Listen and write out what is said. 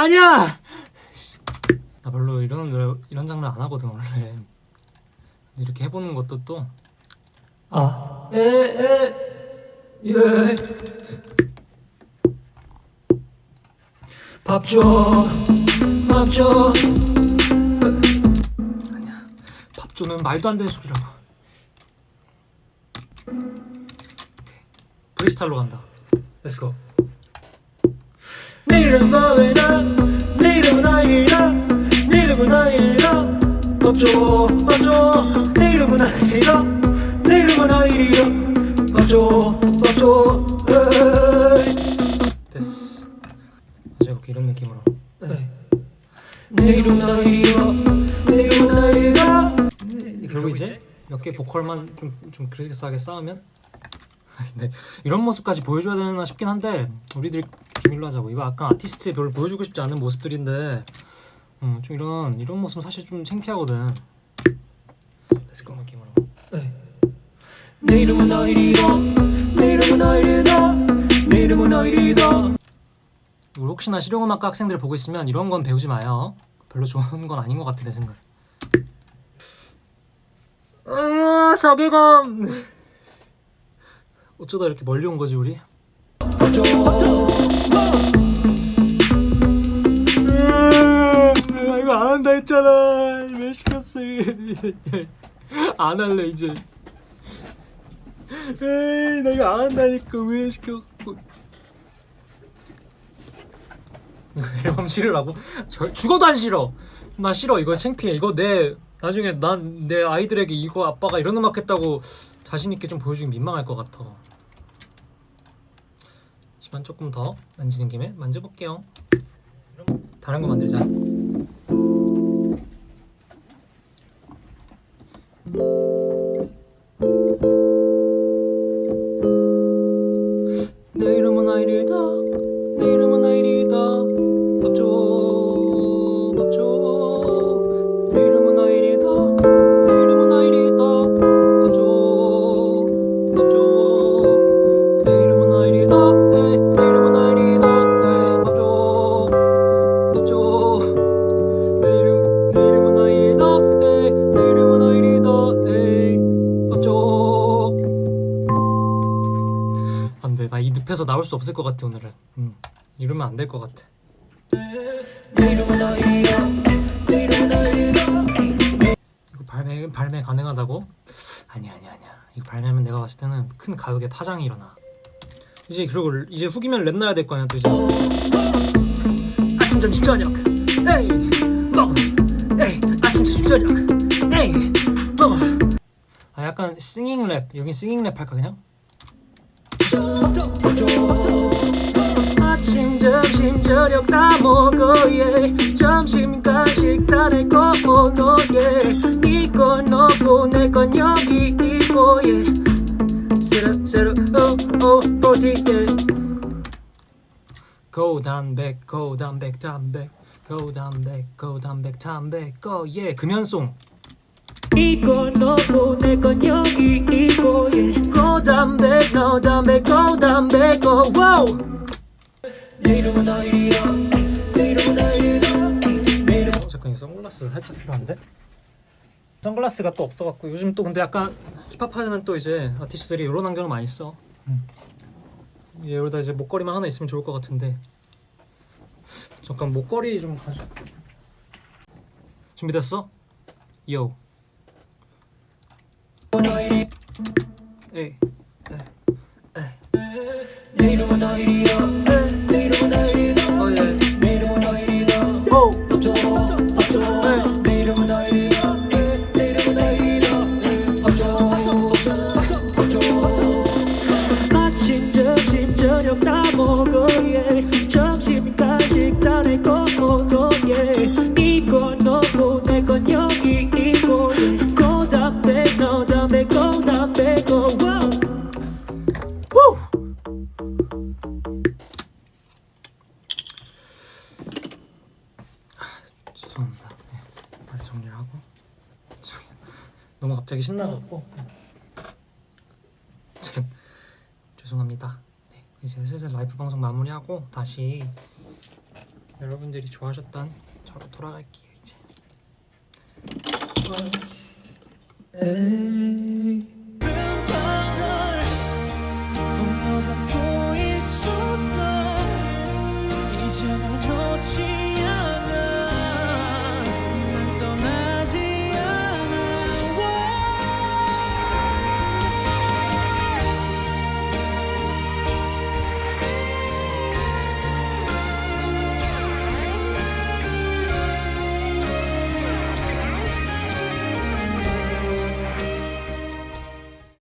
아니야. 나 별로 이런 노래 이런 장르 안 하거든 원래. 근데 이렇게 해보는 것도 또 아, 에, 에, 예. 밥 줘, 밥 줘. 밥 주는 말도 안 되는 소리라고. 프리스타일로 간다. Let's go. 네 이름은 너이다, 네 이름은 아이다, 네 이름은 줘, 밥 줘. 네 이름은 아이다, 네 이름은 밥 줘. 에이. 됐어. 이런 느낌으로. 네 이름은 네 이름은 이제 몇 개 보컬만 좀, 좀 그래스하게 쌓으면 근데 이런 모습까지 보여줘야 되나 싶긴 한데 우리들이 비밀로 하자고. 이거 약간 아티스트에 별로 보여주고 싶지 않은 모습들인데 음, 좀 이런 이런 모습은 사실 좀 창피하거든. 렛츠고 느낌으로 에이. 네. 이름은 아이다, 네 이름은 아이다, 네 이름은 아이다. 우리 혹시나 실용음악과 학생들 보고 있으면 이런 건 배우지 마요. 별로 좋은 건 아닌 것 같아 내 생각에 아 자괴감 어쩌다 이렇게 멀리 온 거지 우리? 아, 이거 안 한다 했잖아. 왜 시켰어? 안 할래 이제. 에이, 나 이거 안 한다니까 왜 시켰고? 앨범 싫으라고? 저 죽어도 안 싫어. 나 싫어. 이거 창피해. 이거 내 나중에 난 내 아이들에게 이거 아빠가 이런 음악 했다고 자신 있게 좀 보여주기 민망할 것 같아. 하지만 조금 더 만지는 김에 만져볼게요. 다른 거 만들자. 내 이름은 아이리다. 안돼 나이 늪에서 나올 수 없을 것 같아 오늘은. 음, 이러면 안 될 것 같아. 이거 발매 발매 가능하다고? 아니야 아니야 아니야. 이거 발매하면 내가 봤을 때는 큰 가요계 파장이 일어나. 이제 그리고 이제 후기면 랩 나야 될 거 아니야 또 이제. 아침 점심 저녁 에이 먹어 에이 아침 점심 저녁 에이 먹어 아 약간 싱잉 랩 여긴 싱잉 랩 할까 그냥? 아침 점심 저녁 다 먹어 예. 점심과 식단에 거너 예. 이건 너고 내건 여기 있고 예. 세로 세로 오오 프로틴 예 고단백 고단백 단백. 고단백 고단백 단백 거예. 금연송. 이건 너고 내건 여기 고단백 너단백 고단백 고 와우 네 이름은 아이다, 네 이름은. 네 이름 어, 잠깐 이 선글라스 살짝 필요한데? 선글라스가 또 없어갖고 요즘 또 근데 약간 힙합하는 또 이제 아티스트들이 이런 안경을 많이 써. 예, 여기다 이제 목걸이만 하나 있으면 좋을 것 같은데. 잠깐 목걸이 좀 가져. 준비됐어? 요. 에이. 네 이름은 아이다, 갑자기 신나갖고. 참, 죄송합니다. 네, 이제 슬슬 라이브 방송 마무리하고 다시 여러분들이 좋아하셨던 저로 돌아갈게요 이제. 에이